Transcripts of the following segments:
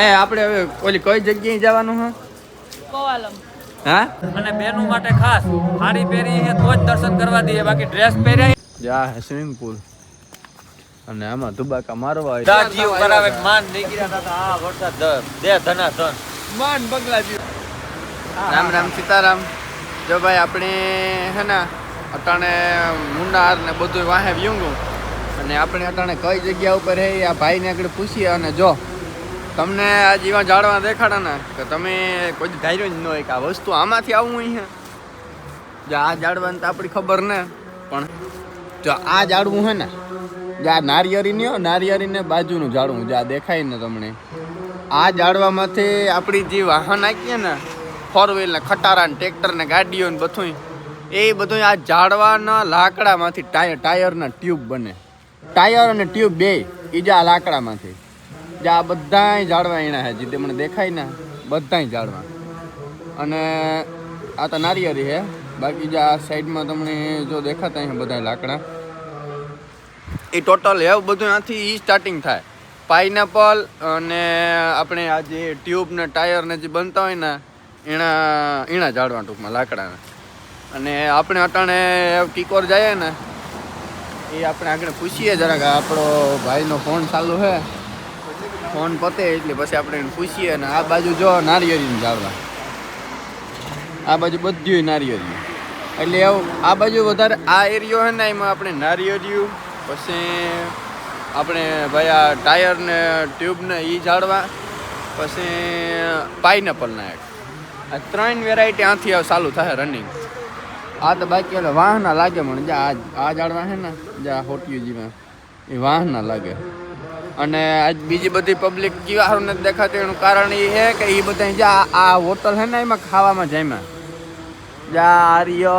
એ આપણે હવે ઓલી કઈ જગ્યાએ જવાનું હે? કોવાલમ. હા? અને બેનો માટે ખાસ સાડી પહેરી છે તો જ દર્શન કરવા દઈએ. બાકી ડ્રેસ પહેર્યા જા સ્વિમિંગ પૂલ અને આમાં ધુબાકા મારવા દસ જીવ કરાવે માન નીકળ્યા હતા આ વરસાદ ધ- દે ધના ધન. માન બગલા રામ રામ સીતારામ. જો ભાઈ આપણે હે ને અટાણે મુંડાર ને બધું વાહે વ્યુંગું અને આપણે અટાણે કઈ જગ્યા ઉપર હે આ ભાઈને આગળ પૂછીએ અને જો. તમને આ જીવા જાળવા દેખાડા ને કે તમે કોઈ ધાર્યો જ ન હોય કે આ વસ્તુ આમાંથી આવું અહીંયા જો આ ઝાડવાની તો આપણી ખબર ને. પણ જો આ જાળવું હે ને, જે આ નારિયેરી ને નારિયેરીને બાજુનું ઝાડવું જે આ દેખાય ને તમને. આ ઝાડવામાંથી આપણી જે વાહન નાખીએ ને ફોર વ્હીલ ને, ખટારા ને ટ્રેક્ટર ને, ગાડીઓ ને બધું એ બધું આ ઝાડવાના લાકડામાંથી ટાયર ટાયરના ટ્યુબ બને. ટાયર અને ટ્યુબ બે એ જે આ લાકડામાંથી. જે આ બધાય ઝાડવા એના છે જે મને દેખાય ને, બધાય ઝાડવા. અને આ તો નારિયેરી છે બાકી જે આ સાઈડમાં તમને જો દેખાતા છે બધા લાકડા. એ ટોટલ હેવ બધું આથી ઈ સ્ટાર્ટિંગ થાય. પાઇનેપલ અને આપણે આ જે ટ્યુબ ને ટાયર ને જે બનતા હોય ને, એના એના ઝાડવા ટૂંકમાં લાકડાના. અને આપણે અટાણે કિકોર જઈએ ને, એ આપણે આગળ પૂછીએ જરાક. આપણો ભાઈનો ફોન ચાલુ છે ફોન પતે એટલે પછી આપણે એને પૂછીએ અને આ બાજુ જો નારિયેળીનું ઝાડવા. આ બાજુ બધું નારિયેળિયું એટલે એવું આ બાજુ વધારે આ એરિયો છે ને, એમાં આપણે નારિયેળીયું, પછી આપણે ભાઈ આ ટાયર ને ટ્યુબ ને એ ઝાડવા, પછી પાઇનેપલ ના એક. આ ત્રણ વેરાયટી આથી આવ ચાલુ થાય રનિંગ આ તો બાકી એટલે વાહના લાગે મને જે આ આ ઝાડવા છે ને, જે આ હોટિયુજીમાં એ વાહના લાગે. અને આજ બીજી બધી પબ્લિક કેવા સારું નથી દેખાતી, એનું કારણ એ છે કે એ બધા જે આ હોટલ છે ને એમાં ખાવામાં જામ્યા જ્યાં આર્ય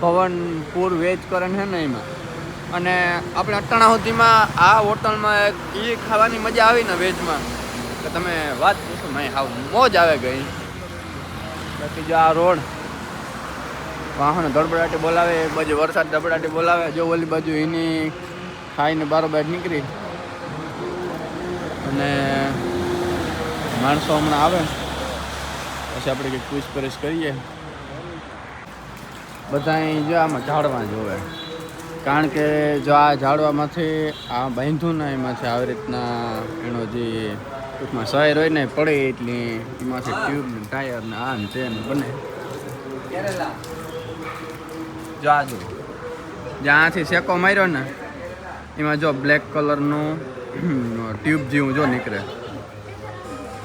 ભવન પૂર વેજ કરે છે ને એમાં. અને આપણે અટાણા સુધીમાં આ હોટલમાં એ ખાવાની મજા આવી ને વેજમાં કે તમે વાત પૂછો, મેં હાવ મોજ આવે ગઈ. બાકી જો આ રોડ, વાહન ધડબડાટી બોલાવે, એ બાજુ વરસાદ ધબડાટી બોલાવે, જો ઓલી બાજુ એની ખાઈને બારોબાર નીકળી. અને માણસો હમણાં આવે. પછી આપણે કંઈક પૂછપરછ કરીએ. બધા જો આમાં ઝાડવા જોવે કારણ કે જો આ ઝાડવામાંથી, આ બાંધ્યું ને એમાંથી આવી રીતના એનો જે ટૂંકમાં શહેર હોય ને પડે એટલી એમાંથી ટ્યુબ ને ટાયર ને આ ને તે ને બને. જો આ જો. જ્યાંથી શેકો માર્યો ને, એમાં જો બ્લેક કલરનું ટ્યુબ જેવું જો નીકળે.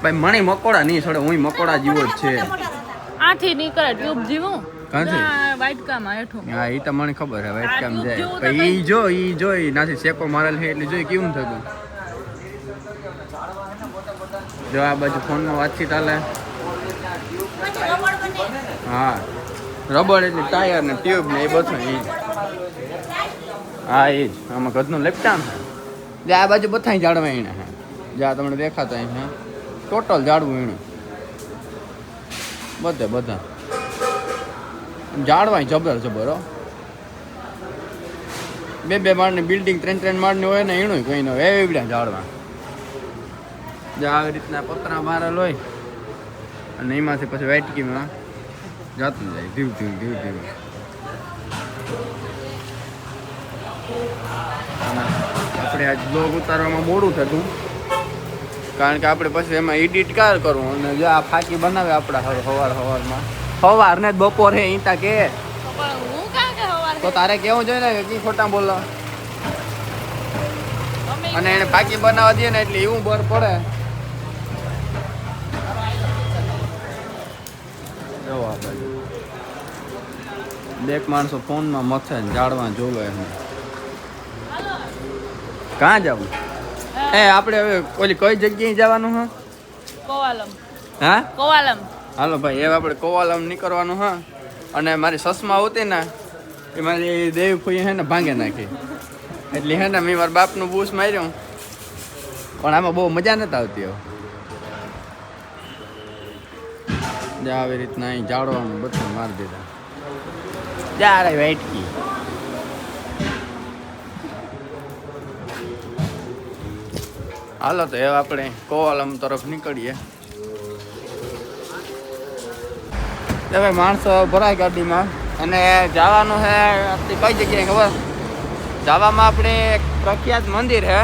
ભાઈ મણી મકોડા નહીં છોડે હું મકોડા જેવો જ છે. આથી નીકળે ટ્યુબ જીવું? વાઇટ હા એ તો મને ખબર હે વાઈટ કામ જાય. ઈ જો ઈ જો ઈ નાથી શેકો મારેલ છે એટલે જોઈ કેવું થતું? જો આ બાજુ ફોનમાં વાતચીત હાલે. હા. રબર એટલે ટાયર ને ટ્યુબ ને એ બધું ઈ. હા એ જ. આમાં ગધનું લેપટામ છે. જે આ બાજુ બધા ઝાડવા એને હે. જ્યાં તમને દેખાતા હે. ટોટલ ઝાડવું એને બધે, બધા. ઝાડવા જબર જબર, હો. બે બે માળની બિલ્ડિંગ, ત્રણ ત્રણ માળની હોય ને એનું કોઈ ન હોય. એવડા ઝાડવા. જે આવી રીતના પતરા મારેલ હોય, અને એમાંથી પછી વાટકીમાં જાતું જાય. ધીરું ધીરું ધીરું ધીરું આપણે આજ બ્લોગ ઉતારવામાં મોડું થતું. કારણ કે આપણે પછી એમાં એડિટ કાર કરવું અને જો આ ફાકી બનાવે આપણા સવાર સવારમાં સવાર ને બપોરે ઈંટા કે. તો તારે કેવું જોઈએ ને? કે ખોટા બોલો. અને એને ફાકી બનાવવા દે ને એટલે એવું બર પડે. આ માણસો ફોનમાં મથે ને જાડવા જોવે છે કાં જવું? એ આપણે હવે ઓલી કઈ જગ્યાએ જવાનું હા? કોવાલમ. હા? કોવાલમ. હાલો ભાઈ હવે આપણે કોવાલમ નીકળવાનું હા. અને મારી સસમા હતી ને એ મારી દેવી ફૂઈ હે ને ભાંગે નાખી. એટલે હે ને મેં મારા બાપનું બૂસ માર્યું. પણ આમાં બહુ મજા નથી આવતી હવે. આવી રીતના અહીં જાડવાનું બધું મારી દીધા. જ્યારે વેટકી. હાલો તો હવે આપણે કોવાલમ તરફ નીકળીએ. હવે માણસો ભરાય ગાડીમાં. અને જવાનું છે આપણી કઈ જગ્યાએ ખબર? જવામાં આપણે એક પ્રખ્યાત મંદિર છે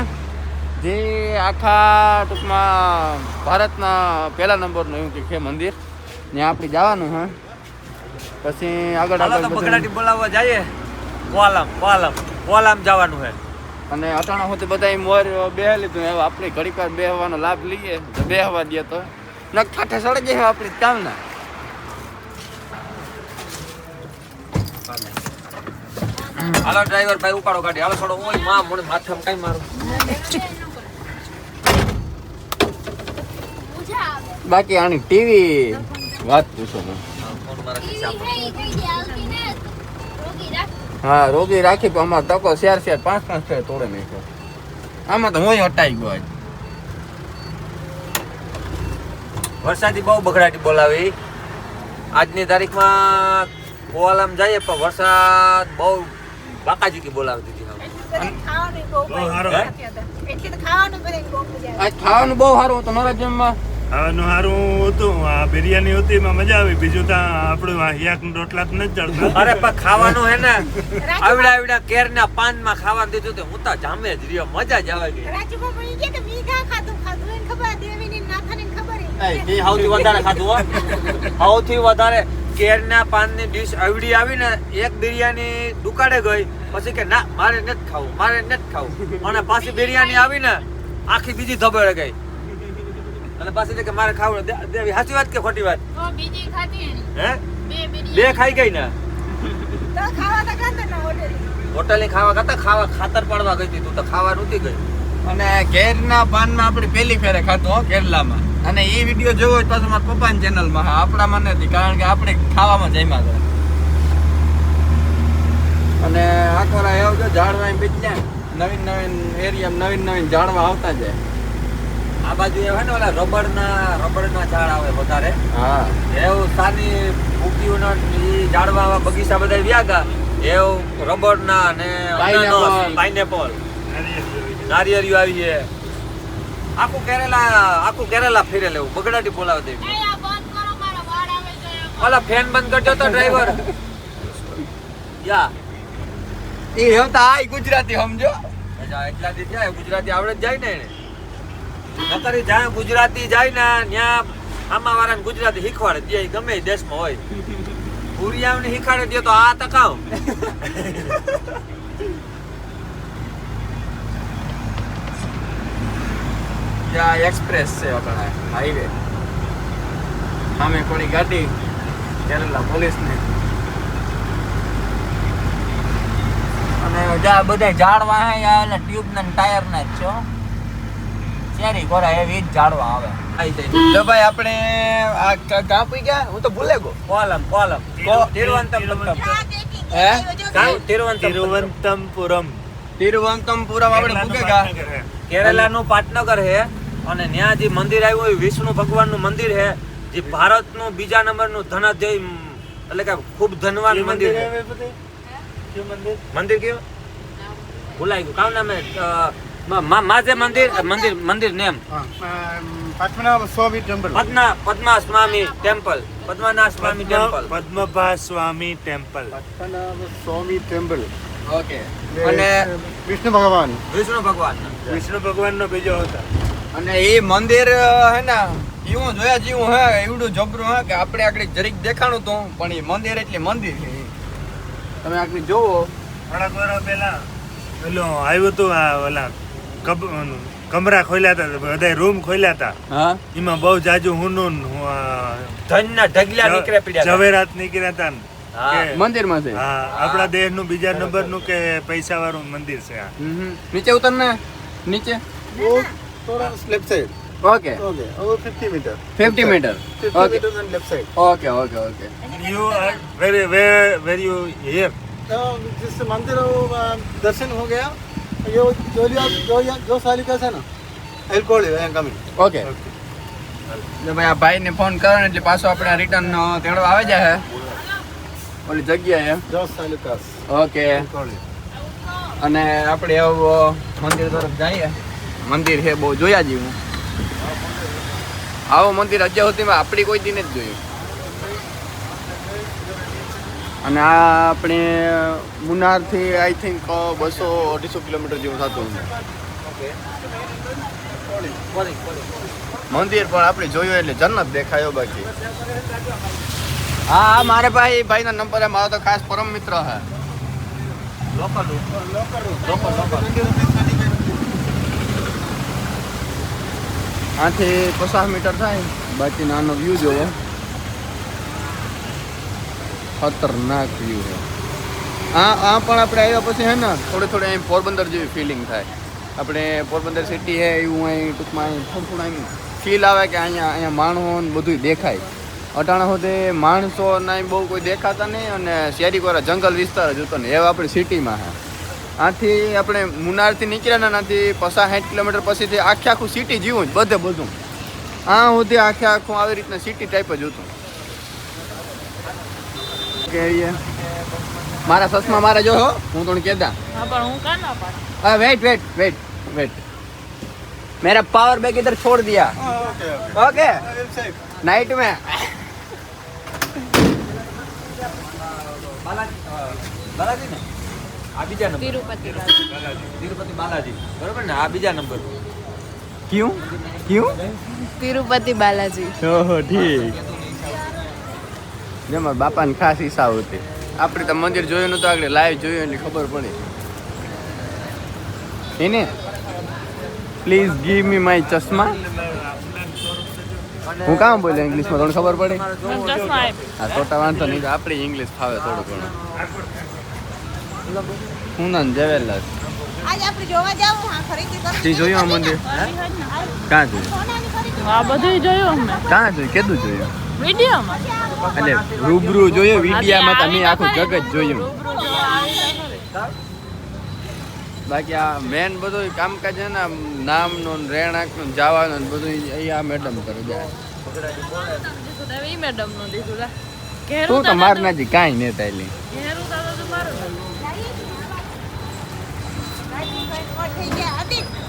જે આખા ટૂંકમાં ભારતના પહેલા નંબરનું એવું કંઈક છે મંદિર. ત્યાં આપણે જવાનું છે પછી આગળ આગળ બગડાટી બોલાવવા જઈએ. કોલમ કોલમ કોલમ જવાનું છે અને અટાણા સુધી બધા મોર બેહ લીધું. હવે આપણે ઘડીક વાર બેહવાનો લાભ લઈએ. તો બેહવા દે તો. ન ઠાઠે સડે જાય આપણી કામના હાલો ડ્રાઈવર ભાઈ ઉપાડો ગાડી. હાલો થોડો ઓયમાં મને માથામાં કઈ મારું. બાકી આની ટીવી વાત પૂછો. ને ફોન મારા ખિસ્સામાં. હા રોગી રાખી પણ અમારે તકો શેર શેર પાંચ પાંચ ફેર તોડે નાખ્યો. આમાં તો હું હટાઈ ગયો આજ. વરસાદી બહુ બગડાટી બોલાવી. આજની તારીખમાં કોવાલામ જઈએ પણ વરસાદ બહુ બાકાજુકી બોલાવી દીધી આજ ખાવાનું બહુ સારું હતું નરા જમવા ખાવાનું સારું હતું. આ બિરયાની હતી એમાં મજા આવી. બીજું તો આપણું આ હિયાક રોટલા તો નથી ચડતા અરે પણ ખાવાનું હે ને આવડા આવડા કેરના પાનમાં ખાવા દીધું તો હું તો જામે જ રહ્યો મજા જ આવે ગઈ એ સૌથી વધારે ખાધું હો. સૌથી વધારે કેરના પાનની ડીશ આવડી આવી ને એક બિરયાની દુકાળે ગઈ પછી કે ના મારે નથી ખાવું મારે નથી ખાવું. અને પાછી બિરયાની આવી ને આખી બીજી ધબેડે ગઈ. અને પાછી કે મારે ખાવું દેવી સાચી વાત કે ખોટી વાત? બીજી ખાધી હે? બે ખાઈ ગઈ ને? હોટલ ખાવા ખાતા ખાવા ખાતર પાડવા ગઈ તું તો ખાવા નહોતી ગઈ. અને ઘેરના પાનમાં આપણે પહેલી ફેરે ખાધું હો કેરલામાં અને એ વીડિયો જોવો જ પાછો મારા પપ્પાની ચેનલમાં આપણા આપણામાં નથી કારણ કે આપણે ખાવામાં જઈમાં હતા. અને આખોરા એવું જો ઝાડવા બીજ નવીન નવીન એરિયા નવીન નવીન ઝાડવા આવતા જાય. આ બાજુ એ હોય ને ઓલા રબરના રબરના ઝાડ આવે વધારે. હા. એવું સાની ફૂકીઓના ઈ ઝાડવા આવા બગીચા બધા વ્યા ગયા એવું રબર ના ને પાઇનેપલ નારિયેળિયું આવી છે. આખું કેરેલા આખું કેરેલા ફેરે લેવું. બગડાટી બોલાવે દેવી એ આ બંધ કરો મારા વાળ આવે છે. ઓલા ફેન બંધ કરજો તો ડ્રાઈવર યા. એ હેવતા આ ગુજરાતી સમજો. એટલા દી જાય ગુજરાતી આવડે જ જાય ને એને. નકરી જ્યાં ગુજરાતી જાય ને, ત્યાં આમાં વાળાને ગુજરાતી શીખવાડે, જે ગમે દેશમાં હોય. પુરિયાઓને શીખવાડે દે તો આ તકાવ ત્યાં એક્સપ્રેસ છે આપણા હાઈવે સામે કોની ગાડી, કેરલા પોલીસની. અને જ્યાં બધા ઝાડવા હે યા ટ્યુબ ને ટાયર ના જ છો. ચેરી કોરા એવી જ ઝાડવા આવે. જો ભાઈ આપણે આ ક- ગયા? હું તો ભૂલે ગયો. કોલમ કોલમ. કો- તિરુવનંતપુરમ. હે? તિરુવંતમ તિરુવનંતપુરમ. તિરુવનંતપુરમ. તિરુવનંતપુરમ આપણે ભૂગે ગયા. કેરલાનું પાટનગર છે અને ત્યાં જે મંદિર આવ્યું હોય વિષ્ણુ ભગવાનનું મંદિર હે જે ભારતનું બીજા નંબરનું ધનાધ્યય એટલે કે ખૂબ ધનવાન મંદિર છે મંદિર? કયું ભૂલાઈ ગયું. કામ નામ હે? અ, મા- મા- મંદિર મંદિર મંદિર name. Swami temple. Padma Padma Swami temple. Padmanath Swami temple. Padmabha Swami temple. Swami temple. Okay. અને વિષ્ણુ ભગવાન. વિષ્ણુ ભગવાન. વિષ્ણુ ભગવાનનો બીજો હતા અને એ મંદિર હે ને એવું જોયા જેવું હે એવડું જબરું હે કે આપણે આગળ જરીક દેખાણું તો પણ એ મંદિર એટલે મંદિર છે. તમે આગળ જોવો. થોડાક વર્ષ પહેલા પેલો આવ્યું હતું આ ઓલા કમરા ખોલ્યા હતા બધા રૂમ ખોલ્યા હતા એમાં બહુ જાજુ હુનુન ધનના ઢગલા નીકળ્યા પડ્યા જવેરાત નીકળ્યા હતા મંદિરમાં આપણા દેહનું બીજા નંબરનું કે પૈસા વાળું મંદિર છે નીચે ઉતર ને. નીચે. Left side okay. ઓકે. હવે 50 metre 50 metre. Okay. Left side okay okay okay. You are very where where you here તો જિસ મંદિર દર્શન હો ગયા. ജോ ജോലി ജോ ജോ സാലിക്കാസാണ് I call you I am coming okay એટલે ભાઈ આ ભાઈને ફોન કરો ને પાછો આપણે રિટર્ન નો તેડો આવે જાય ઓલી જગ્યાએ જો સાલિકાસ ઓકે અને આપણે આવો મંદિર તરફ જઈએ. મંદિર છે બહુ જોયા જેવું આવો મંદિર અત્યાર સુધીમાં આપણી કોઈ દિન જ જોયું. અને આ આપણે મુનારથી આઈ થિંક બસો અઢીસો કિલોમીટર જેવું થતું મંદિર પણ આપણે જોયું એટલે જન્નત દેખાયો બાકી. હા હા મારે ભાઈ ભાઈના નંબર હે મારો તો ખાસ પરમ મિત્ર હે. આથી પચાસ મીટર થાય બાકી નાનો વ્યૂ જોવો. ખતરનાક વ્યૂ છે. આ આ પણ આપણે આવ્યા પછી હે ને, થોડી થોડે અહીં પોરબંદર જેવી ફિલિંગ થાય. આપણે પોરબંદર સિટી હે, એવું અહીં ટૂંકમાં અહીં થોડું થોડું અહીં ફીલ આવે કે અહીંયા અહીંયા માણસો ને બધું દેખાય. અટાણા સુધી માણસો ના બહુ કોઈ દેખાતા નહીં અને શેરી કોરા જંગલ વિસ્તાર જ હતો ને એવા આપણે સિટીમાં હે. આથી આપણે મુનારથી નીકળ્યા ને આનાથી પચાસ સાઠ કિલોમીટર પછીથી આખે આખું સિટી જીવું જ, બધે બધું. આ સુધી આખે આખું આવી રીતના સિટી ટાઈપ જ હતું. કે એ મારા સસમા મારે જો હો હું તને કહેતા હા પણ હું કાં ના પાડું हाँ वेट वेट वेट वेट मेरा पावर बैग इधर छोड़ दिया ओके ओके ओके नाइट में બાલાજી બાલાજી ને આ બીજા નંબર તિરુપતિ તિરુપતિ બાલાજી બરોબર ને આ બીજા નંબર क्यों क्यों તિરુપતિ બાલાજી ઓહો ઠીક જે મારા બાપાને ખાસ ઈચ્છા હતી. આપણે તો મંદિર જોયું નતું આગળ લાઈવ જોયું એટલે ખબર પડી. એને પ્લીઝ ગીવ મી માય ચશ્મા. હું કામ બોલ્યો ઇંગ્લિશમાં થોડું ખબર પડે? હા ખોટા વાંધો નહીં. આપણે ઇંગ્લિશ ફાવે થોડું ઘણું. હું ના જવેલા જોવા જાવું હા ખરીદી કરવી તે જોયું આ મંદિર? કાં જોયું? આ બધું જોયું ક્યાં કાં જોયું? કેટલું જોયું? વિડીયોમાં એટલે રૂબરૂ જોયું વિડીયામાં તમે આખું જગત જોયું. બાકી આ મેન બધું કામકાજ છે ને નામ નામનું રહેણાંક રહેણાંકનું ને બધું અહીંયા આ મેડમ કરે જાય તો ઈ દીધું તું તો માર. નાજી કાંઈ નહીં તાલી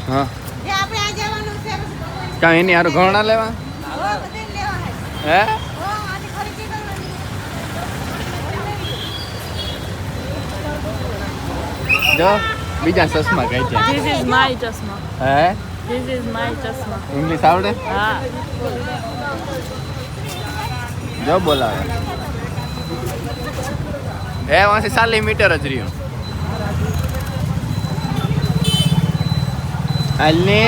હા. કાંઈ આપણે આ જવાનું છે કાં એની હારું ઘણા લેવા? હે? જો બીજા ચશ્મા કઈ છે? ધીસ ઇઝ માય ચશ્મા. હે? This is my chashma. English આવડે? હા. જો બોલાવે. હે વાંસી સાલી મીટર જ રહ્યું. હાલને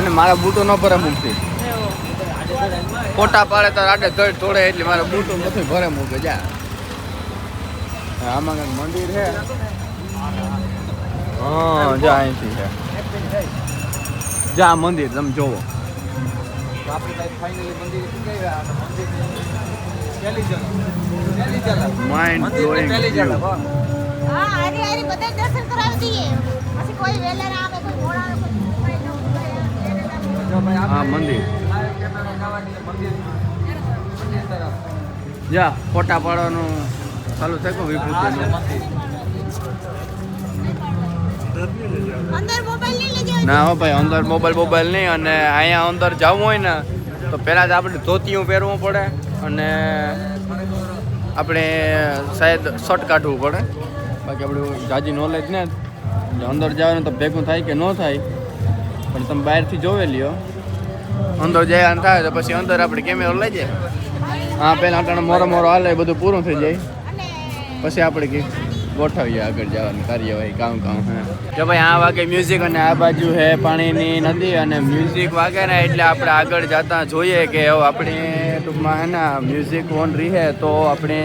અને મારા બૂટો ન ભરે મૂકતી. ફોટા પાડે તો આડે ધડ તોડે એટલે મારા બૂટો નથી ભરે મૂકે, જા. આમાં કંઈક મંદિર છે? હા, જા અહીંથી છે જા મંદિર, તમે જોવો. માઇન્ડ. હા મંદિર. જા ફોટા પાડવાનું. ચાલુ થાય કે લેજો ના હો ભાઈ અંદર મોબાઈલ મોબાઈલ નહીં અને અહીંયા અંદર જવું હોય ને તો પહેલાં જ આપણે ધોતિયું પહેરવું પડે અને આપણે શાયદ શર્ટ કાઢવું પડે. બાકી આપણું જાજી નોલેજ ને અંદર જવાનું તો ભેગું થાય કે ન થાય પણ તમે બહારથી જોવે લ્યો અંદર જવાનું થાય તો પછી અંદર આપણે કેમેરો લઈ જાય? હા પહેલાં અટાણે મોરો મોરો હાલે બધું પૂરું થઈ જાય. પછી આપણે કંઈક ગોઠવીએ આગળ જવાની કાર્યવાહી કામ કામ હે. કે ભાઈ આ વાગે મ્યુઝિક અને આ બાજુ હે પાણીની નદી અને મ્યુઝિક વાગે ને એટલે આપણે આગળ જતા જોઈએ કે હવે આપણે ટૂંકમાં હે ને મ્યુઝિક ઓન રહે તો આપણે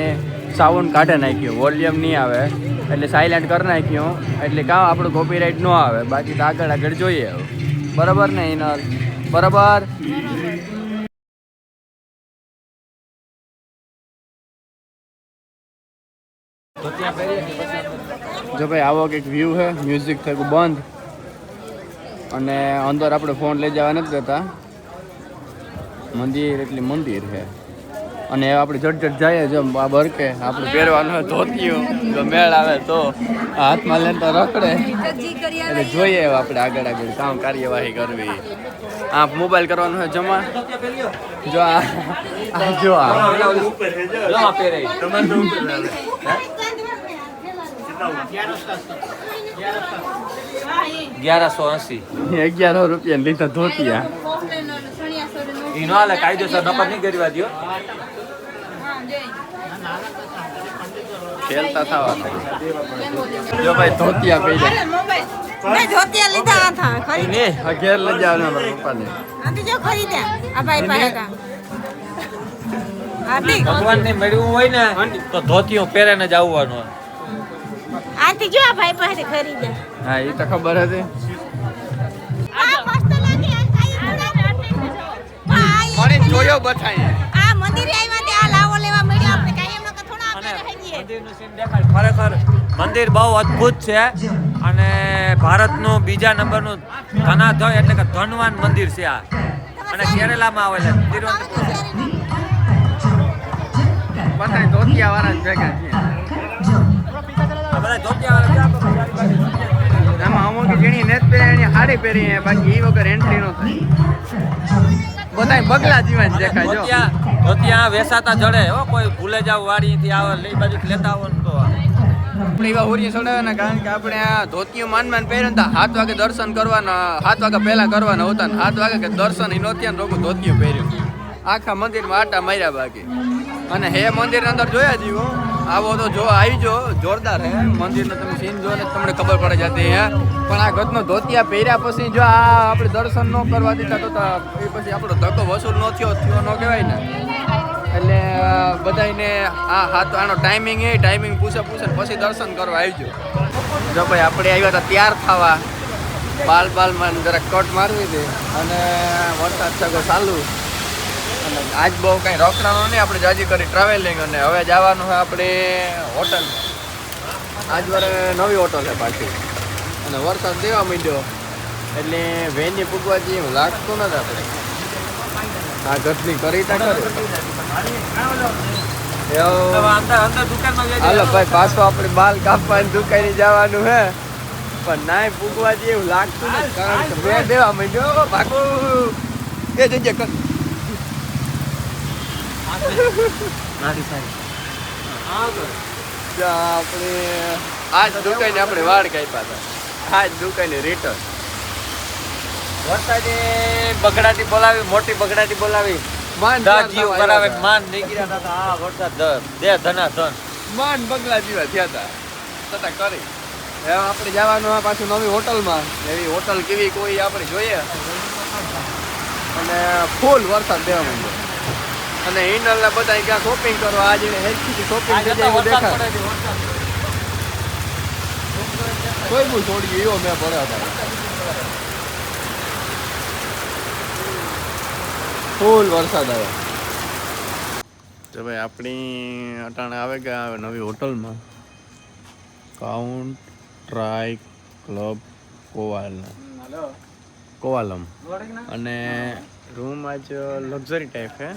સાઉન્ડ કાઢી નાખ્યું. વોલ્યુમ નહીં આવે એટલે સાયલેન્ટ કરી નાખ્યું. એટલે કાં આપણું કોપીરાઇટ ન આવે. બાકી તો આગળ આગળ જોઈએ હવે. બરાબર ને ઇનર બરાબર? જો ભાઈ, આવો કંઈક વ્યૂ છે. મ્યુઝિક થયું બંધ. અને અંદર આપણે ફોન લઈ જવા નથી દેતા મંદિર એટલે મંદિર છે. અને આપણે જટ જટ જઈએ જો આ બરકે. આપણે પહેરવાનું હોય ધોતિયું. જો મેળ આવે તો આ હાથમાં લેતા રખડે. એટલે જોઈએ આપણે આગળ આગળ કામ કાર્યવાહી કરવી. આ મોબાઈલ કરવાનો હોય જમા. જો આ જો આ. ઉપર છે જો જો આ પહેરે. તમારે તો ઉપર આવે. ગ્યારસો એસી. અગિયારસો રૂપિયા લીધા ધોતિયા. ઈ નો હાલે કાયદેસર નપર નહીં કરવા દ્યો ખેલતા થવા જો ભાઈ ધોતિયા પહેર્યા. મેં ધોતિયા લીધા હતા ખરી. ને આ ઘેર લઈ જવાના મારા પપ્પાને. જો ખરીદ્યા આ ભાઈ પાસે ભગવાન ને મળ્યું હોય ને તો ધોતિયું પહેરે જ આવવાનું આથી જો આ ભાઈ પાસે ખરીદ્યા હા એ તો ખબર હતી. આ બથાય આ મંદિરે આવ્યા તે આ લાવો લેવા મળ્યો આપણે કાંઈ. એમ નકર થોડા આપણે રહી જઈએ મંદિરનું સીન દેખાય. ખરેખર મંદિર બહુ અદ્ભુત છે અને ભારતનું બીજા નંબરનું ધનાધય એટલે કે ધનવાન મંદિર છે આ. અને કેરેલામાં આવેલા તિરુવનંતપુરમ બતાય ધોતિયા વાળા જ ભેગા છે બધા ધોતિયાવાળા છે, બધા એમાં અમુક જેની નેત પહેરી એની હાડી પહેરી બાકી એ વગર એન્ટ્રી નો થાય. બધાય બગલા જીવન દેખાય જો. તો ત્યાં વેસાતા જડે હો કોઈ ભૂલે જાવ વાડીથી આવે લઈ બાજુ લેતા આવો તો. આપણે એવા હોરી ચડાવવાના કારણ કે આપણે આ ધોતિયું માન માન પહેર્યું ને તો સાત વાગે દર્શન કરવાના સાત વાગે પહેલા કરવાના હતા ને સાત વાગે કે દર્શન ઈ નહોતી ને રોગું ધોતિયું પહેર્યું. આખા મંદિરમાં આટા માર્યા બાકી. અને હે મંદિર અંદર જોયા જીવો આવો તો જો આવી જો જોરદાર હે. મંદિરનો તમે સીન જો ને તમને ખબર પડે જતી હે. પણ આ ગતનો ધોતિયા પહેર્યા પછી જો આ આપણે દર્શન ન કરવા દેતા તો એ પછી આપણો ધક્કો વસૂલ ન થયો થયો ન કહેવાય ને. એટલે બધાને આ તો આનો ટાઈમિંગ એ ટાઈમિંગ પૂછે પૂછે પછી દર્શન કરવા આવજો. જો ભાઈ, આપણે આવ્યા હતા તૈયાર થવા બાલ, બાલમાં જરા કટ મારવી હતી. અને વરસાદ સગો ચાલુ. અને આજ બહુ કંઈ રોકડાનો નહીં આપણે જાજી કરી ટ્રાવેલિંગ અને હવે જવાનું છે આપણે હોટલ આજ વારે નવી હોટલ છે પાછી. અને વરસાદ દેવા માંડ્યો. એટલે વેની પૂગવા જઈએ એવું લાગતું નથી આપણે. આ ઘટની કરી તા કરે હાલો ભાઈ પાછો આપણે બાલ કાપવાની દુકાને જવાનું હે પણ નાય પૂગવા જેવું એવું લાગતું નથી કારણ કે બે દેવા માંડ્યો. બાકુ એ જગ્યા આપણે કાપ્યા હતા આજ દુકાને રિટર્ન વરસાદે બગડાટી બોલાવી મોટી બગડાટી બોલાવી માન દા કરાવે માન ધના ધન માન બગલા જેવા થયા હતા કરી હવે આપણે જવાનું પાછું નવી હોટલમાં એવી હોટલ કેવી કોઈ આપણે જોઈએ અને ફૂલ વરસાદ દેવા માંડ્યો અને ઇનલના બધા ક્યાં શોપિંગ કરવા? આજે હેલ્થથી શોપિંગ થઈ જાય એવું દેખાય. કોઈ બહુ છોડી એવો મેં પડ્યો હતા. ફૂલ વરસાદ આવ્યો. તો ભાઈ આપણી અટાણે આવે કે આવે નવી હોટલમાં? Country club કોવાલ Kovalam. અને રૂમ આજ લક્ઝરી ટાઈપ છે.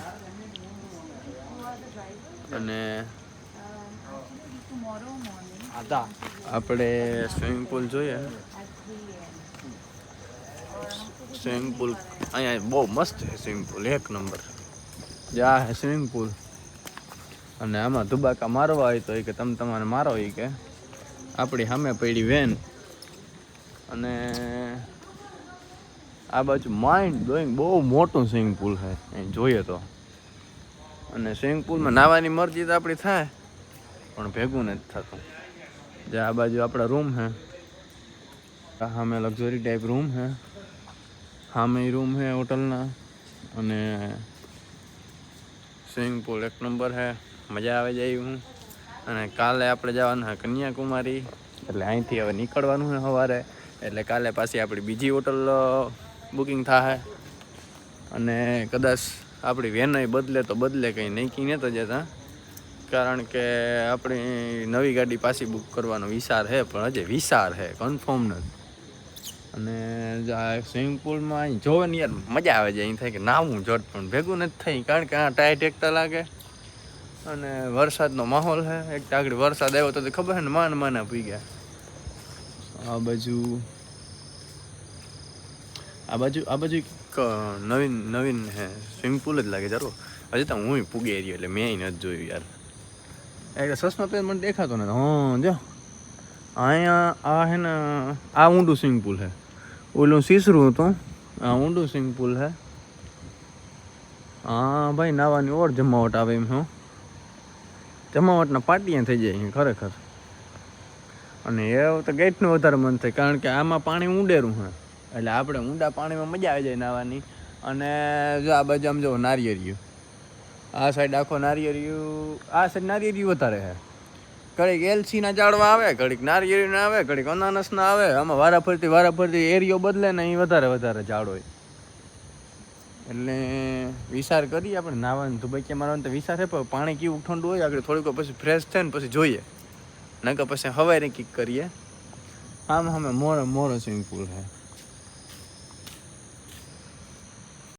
અને આપણે સ્વિમિંગ પુલ જોઈએ. સ્વિમિંગ પુલ અહીંયા બહુ મસ્ત છે સ્વિમિંગ પુલ એક નંબર. જા હે સ્વિમિંગ પુલ. અને આમાં ધુબાકા મારવા હોય તો એ કે તમે તમારે મારો એ કે. આપણી સામે પડી વેન. અને આ બાજુ માઇન્ડ ડોઈંગ બહુ મોટું સ્વિમિંગ પુલ છે. અહીં જોઈએ તો. અને સ્વિમિંગ પુલમાં નાહવાની મરજી તો આપણી થાય, પણ ભેગું નથી થતું. જે આ બાજુ આપણા રૂમ આ સામે લક્ઝરી ટાઈપ રૂમ હે. સામે રૂમ છે હોટલના અને સ્વિમિંગ પુલ એક નંબર છે મજા આવે જાય હું. અને કાલે આપણે જવાનું છે કન્યાકુમારી. એટલે અહીંથી હવે નીકળવાનું છે સવારે. એટલે કાલે પાછી આપણી બીજી હોટલ બુકિંગ થાય અને કદાચ આપણી વેનય બદલે તો બદલે કંઈ નહીં કીને તો જતા. કારણ કે આપણી નવી ગાડી પાછી બુક કરવાનો વિચાર છે, પણ હજી વિચાર છે કન્ફર્મ નથી. અને સ્વિમિંગ પુલમાં અહીં જોવે ને યાર મજા આવે છે, અહીં થાય કે નાવું જટ પણ ભેગું નથી થઈ કારણ કે આ ટાઈટ એકતા લાગે. અને વરસાદનો માહોલ છે, એક આગળ વરસાદ આવ્યો તો ખબર છે ને, માન માના પી ગયા. આ બાજુ આ બાજુ આ બાજુ નવીન નવીન, હે, સ્વિમિંગ પુલ જ લાગે ચાલો હજી તો હું પૂગે રહ્યો એટલે મેં નથી જોયું યાર. એટલે સસમા પેન મને દેખાતો ને હા, જો. અહીંયા આ હે ને, આ ઊંડું સ્વિમિંગ પુલ હે. ઓલું સીસરું હતું. આ ઊંડું સ્વિમિંગ પુલ હે. હા, ભાઈ, નાવાની ઓર જમાવટ આવે એમ, હું. જમાવટના પાટિયા થઈ જાય ખરેખર. અને એ તો ગેટનું વધારે મન થાય, કારણ કે આમાં પાણી ઊંડેરું છે એટલે આપણે ઊંડા પાણીમાં મજા આવી જાય નાવાની અને જો આ બાજુ આમ જો નારિયેરિયું આ સાઈડ આખો નારિયેરિયું આ સાઈડ નારિયેરિયું વધારે છે. ઘડીક એલસીના ઝાડવા આવે, ઘડીક નારિયેળીના આવે, ઘડીક અનાનસના આવે. આમાં વારા ફરતી વારા ફરતી એરિયો બદલે ને અહીં વધારે વધારે ઝાડ હોય. એટલે વિચાર કરીએ આપણે નાવાનું તો ભાઈ મારવાનું તો વિચાર છે, પણ પાણી કેવું ઠંડુ હોય, આગળ થોડીક પછી ફ્રેશ થાય ને પછી જોઈએ. નકર પછી હવારે કિક કરીએ. આમ અમે મોરો મોરો સ્વિમિંગ પુલ છે.